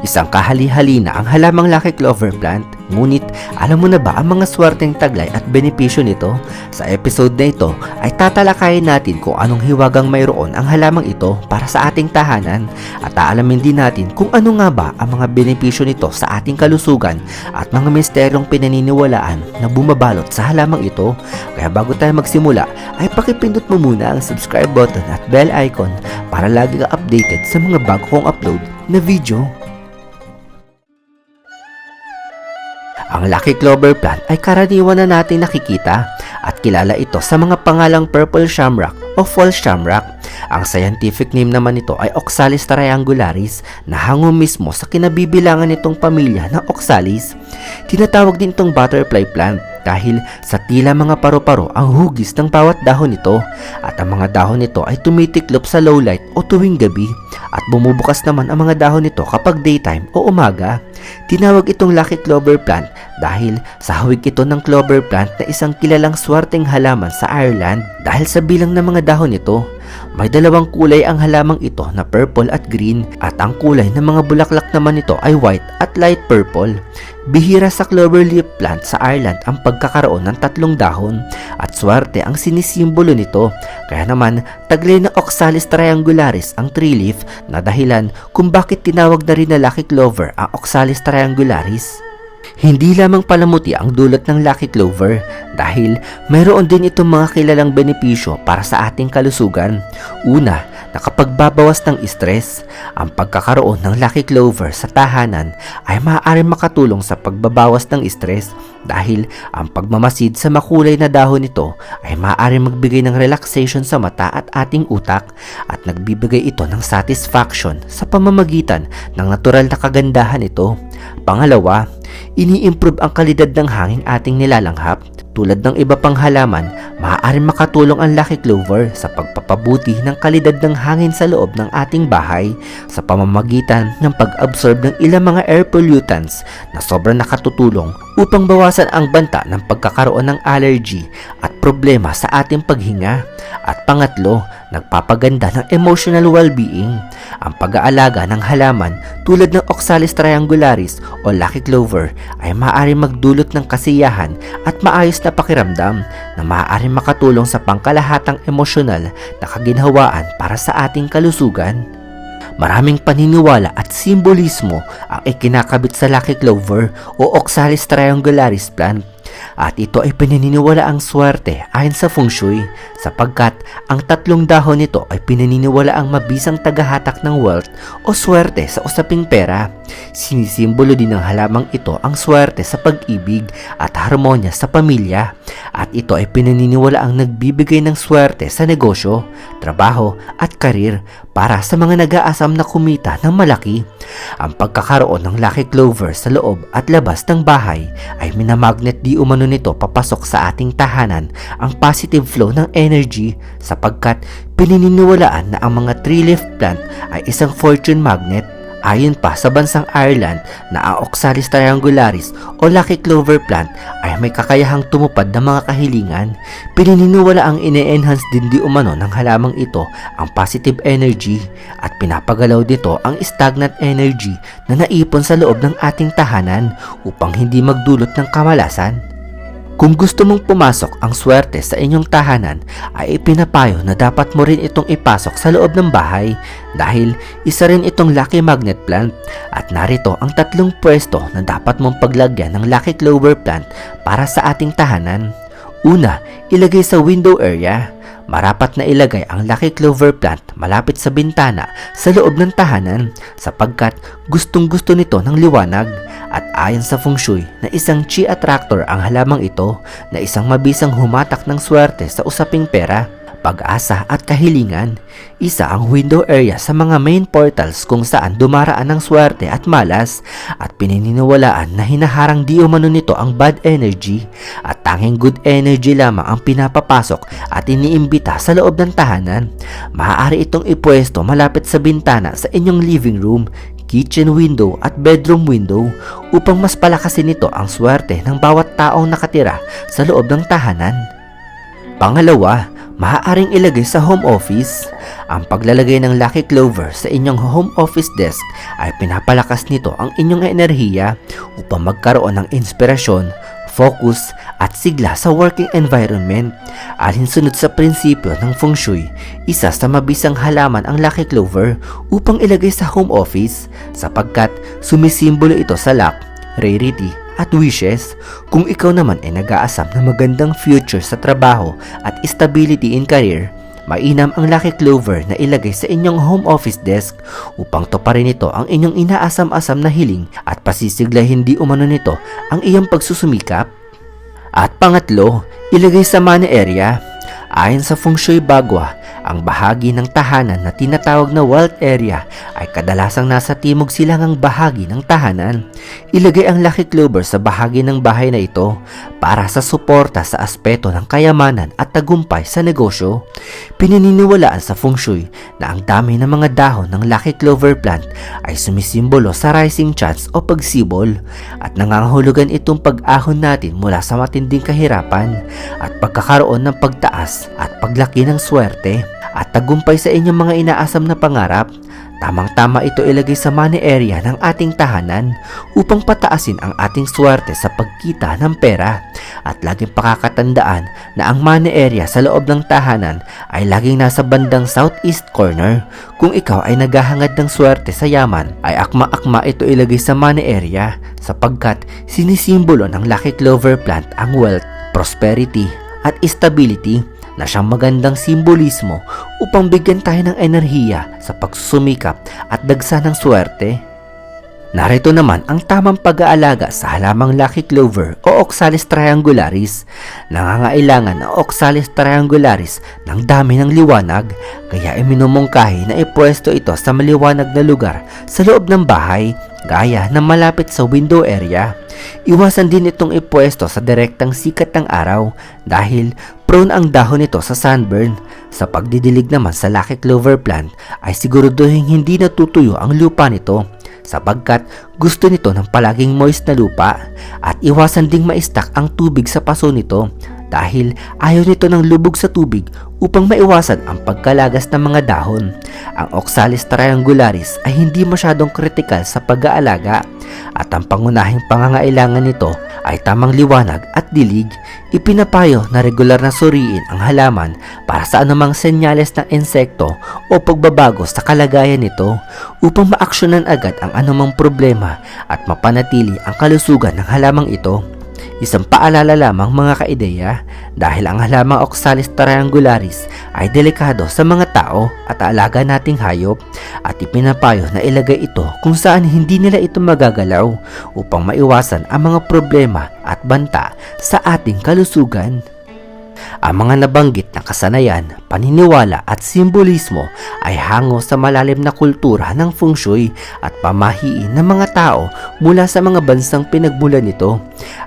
Isang kahali-hali na ang halamang Lucky Clover plant. Ngunit, alam mo na ba ang mga swerteng taglay at benepisyo nito? Sa episode na ito ay tatalakayin natin kung anong hiwagang mayroon ang halamang ito para sa ating tahanan at aalamin din natin kung ano nga ba ang mga benepisyo nito sa ating kalusugan at mga misteryong pinaniniwalaan na bumabalot sa halamang ito. Kaya bago tayo magsimula ay pakipindot mo muna ang subscribe button at bell icon para lagi ka updated sa mga bago kong upload na video. Ang Lucky Clover plant ay karaniwan na nating nakikita at kilala ito sa mga pangalang purple shamrock o fall shamrock. Ang scientific name naman nito ay Oxalis triangularis na hango mismo sa kinabibilangan nitong pamilya ng Oxalis. Tinatawag din itong butterfly plant dahil sa tila mga paru-paro ang hugis ng bawat dahon nito at ang mga dahon nito ay tumitiklop sa low light o tuwing gabi at bumubukas naman ang mga dahon nito kapag daytime o umaga. Tinawag itong Lucky Clover plant dahil sa hawig ito ng clover plant na isang kilalang swerteng halaman sa Ireland dahil sa bilang ng mga dahon nito. May dalawang kulay ang halamang ito na purple at green at ang kulay ng mga bulaklak naman nito ay white at light purple. Bihira sa clover leaf plant sa Ireland ang pagkakaroon ng tatlong dahon at swerte ang sinisimbolo nito. Kaya naman taglay na Oxalis triangularis ang tree leaf na dahilan kung bakit tinawag na rin na Lucky Clover ang Oxalis triangularis. Hindi lamang palamuti ang dulot ng Lucky Clover dahil mayroon din itong mga kilalang benepisyo para sa ating kalusugan. Una, nakapagbabawas ng stress. Ang pagkakaroon ng Lucky Clover sa tahanan ay maaaring makatulong sa pagbabawas ng stress dahil ang pagmamasid sa makulay na dahon nito ay maaaring magbigay ng relaxation sa mata at ating utak at nagbibigay ito ng satisfaction sa pamamagitan ng natural na kagandahan nito. Pangalawa, ini-improve ang kalidad ng hangin ating nilalanghap. Tulad ng iba pang halaman, maaaring makatulong ang Lucky Clover sa pagpapabuti ng kalidad ng hangin sa loob ng ating bahay sa pamamagitan ng pag-absorb ng ilang mga air pollutants na sobrang nakatutulong upang bawasan ang banta ng pagkakaroon ng allergy at problema sa ating paghinga. At pangatlo, nagpapaganda ng emotional well-being. Ang pag-aalaga ng halaman tulad ng Oxalis triangularis o Lucky Clover ay maaaring magdulot ng kasiyahan at maayos na pakiramdam na maaaring makatulong sa pangkalahatang emosyonal na kaginhawaan para sa ating kalusugan. Maraming paniniwala at simbolismo ang ikinakabit sa Lucky Clover o Oxalis triangularis plant at ito ay pinaniniwala ang swerte ayon sa feng shui sapagkat ang tatlong dahon nito ay pinaniniwala ang mabisang tagahatak ng wealth o swerte sa usaping pera. Sinisimbolo din ng halamang ito ang swerte sa pag-ibig at harmonya sa pamilya at ito ay pinaniniwala ang nagbibigay ng swerte sa negosyo, trabaho at karir para sa mga nag-aasam na kumita ng malaki. Ang pagkakaroon ng Lucky Clover sa loob at labas ng bahay ay minamagnet di umano nito papasok sa ating tahanan ang positive flow ng energy sapagkat pinaniniwalaan na ang mga tree leaf plant ay isang fortune magnet Ayon pa sa bansang Ireland na ang Oxalis triangularis o Lucky Clover plant ay may kakayahang tumupad ng mga kahilingan, pininiwala ang ine-enhance din di umano ng halamang ito ang positive energy at pinapagalaw dito ang stagnant energy na naipon sa loob ng ating tahanan upang hindi magdulot ng kamalasan. Kung gusto mong pumasok ang swerte sa inyong tahanan ay ipinapayo na dapat mo rin itong ipasok sa loob ng bahay dahil isa rin itong Lucky Magnet Plant at narito ang tatlong pwesto na dapat mong paglagyan ng Lucky Clover Plant para sa ating tahanan. Una, ilagay sa window area. Marapat na ilagay ang Lucky Clover plant malapit sa bintana sa loob ng tahanan sapagkat gustong gusto nito ng liwanag. At ayon sa feng shui na isang chi attractor ang halamang ito na isang mabisang humatak ng swerte sa usaping pera pag-asa at kahilingan. Isa ang window area sa mga main portals kung saan dumaraan ng swerte at malas at pinaniniwalaan na hinaharang di umano nito ang bad energy at tanging good energy lamang ang pinapapasok at iniimbita sa loob ng tahanan. Maaari itong ipwesto malapit sa bintana sa inyong living room, kitchen window at bedroom window upang mas palakasin nito ang swerte ng bawat taong nakatira sa loob ng tahanan. Pangalawa, maaaring ilagay sa home office. Ang paglalagay ng Lucky Clover sa inyong home office desk ay pinapalakas nito ang inyong enerhiya upang magkaroon ng inspirasyon, focus at sigla sa working environment. Alinsunod sa prinsipyo ng feng shui, isa sa mabisang halaman ang Lucky Clover upang ilagay sa home office sapagkat sumisimbolo ito sa luck, rarity at wishes. Kung ikaw naman ay nag-aasam ng magandang future sa trabaho at stability in career, mainam ang Lucky Clover na ilagay sa inyong home office desk upang tuparin nito ang inyong inaasam-asam na hiling at pasisigla hindi umano nito ang iyong pagsusumikap. At pangatlo, ilagay sa money area. Ayon sa Feng Shui Bagua, ang bahagi ng tahanan na tinatawag na wealth area ay kadalasang nasa timog silangang bahagi ng tahanan. Ilagay ang Lucky Clover sa bahagi ng bahay na ito para sa suporta sa aspeto ng kayamanan at tagumpay sa negosyo. Pinaniniwalaan sa Feng Shui na ang dami ng mga dahon ng Lucky Clover plant ay sumisimbolo sa rising chance o pagsibol at nangangahulugan itong pag-ahon natin mula sa matinding kahirapan at pagkakaroon ng pagtaas at paglaki ng swerte at tagumpay sa inyong mga inaasam na pangarap. Tamang-tama ito ilagay sa money area ng ating tahanan upang pataasin ang ating swerte sa pagkita ng pera at laging pakakatandaan na ang money area sa loob ng tahanan ay laging nasa bandang southeast corner. Kung ikaw ay naghahangad ng swerte sa yaman ay akma-akma ito ilagay sa money area sapagkat sinisimbolo ng Lucky Clover plant ang wealth, prosperity at stability na siyang magandang simbolismo upang bigyan tayo ng enerhiya sa pagsusumikap at dagsa ng swerte. Narito naman ang tamang pag-aalaga sa halamang Lucky Clover o Oxalis triangularis. Nangangailangan ang Oxalis triangularis ng dami ng liwanag kaya iminumungkahi na ipwesto ito sa maliwanag na lugar sa loob ng bahay gaya ng malapit sa window area. Iwasan din itong ipwesto sa direktang sikat ng araw dahil prone ang dahon nito sa sunburn. Sa pagdidilig naman sa Lucky Clover plant ay siguraduhin hindi natutuyo ang lupa nito sapagkat gusto nito ng palaging moist na lupa at iwasan ding maistak ang tubig sa paso nito dahil ayaw nito ng lubog sa tubig upang maiwasan ang pagkalagas ng mga dahon. Ang Oxalis triangularis ay hindi masyadong kritikal sa pag-aalaga at ang pangunahing pangangailangan nito ay tamang liwanag at dilig. Ipinapayo na regular na suriin ang halaman para sa anumang senyales ng insekto o pagbabago sa kalagayan nito upang maaksyonan agad ang anumang problema at mapanatili ang kalusugan ng halamang ito. Isang paalala lamang mga kaideya dahil ang halamang Oxalis triangularis ay delikado sa mga tao at alaga nating hayop at ipinapayo na ilagay ito kung saan hindi nila ito magagalaw upang maiwasan ang mga problema at banta sa ating kalusugan. Ang mga nabanggit na kasanayan, paniniwala at simbolismo ay hango sa malalim na kultura ng feng shui at pamahiin ng mga tao mula sa mga bansang pinagmulan nito.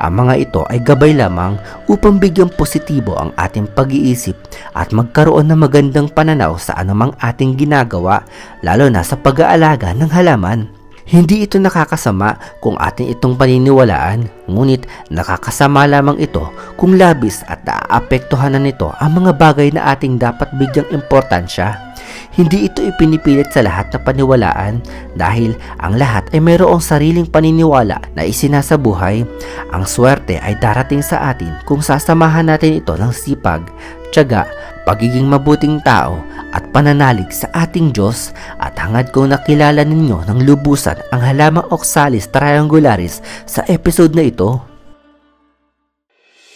Ang mga ito ay gabay lamang upang bigyang positibo ang ating pag-iisip at magkaroon ng magandang pananaw sa anumang ating ginagawa lalo na sa pag-aalaga ng halaman. Hindi ito nakakasama kung atin itong paniniwalaan, ngunit nakakasama lamang ito kung labis at naaapektuhan na nito ang mga bagay na ating dapat bigyang importansya. Hindi ito ipinipilit sa lahat na paniwalaan dahil ang lahat ay mayroong sariling paniniwala na isinasabuhay. Ang swerte ay darating sa atin kung sasamahan natin ito ng sipag, tiyaga, pagiging mabuting tao at pananalig sa ating Diyos at hangad kong nakilala ninyo ng lubusan ang halamang Oxalis triangularis sa episode na ito.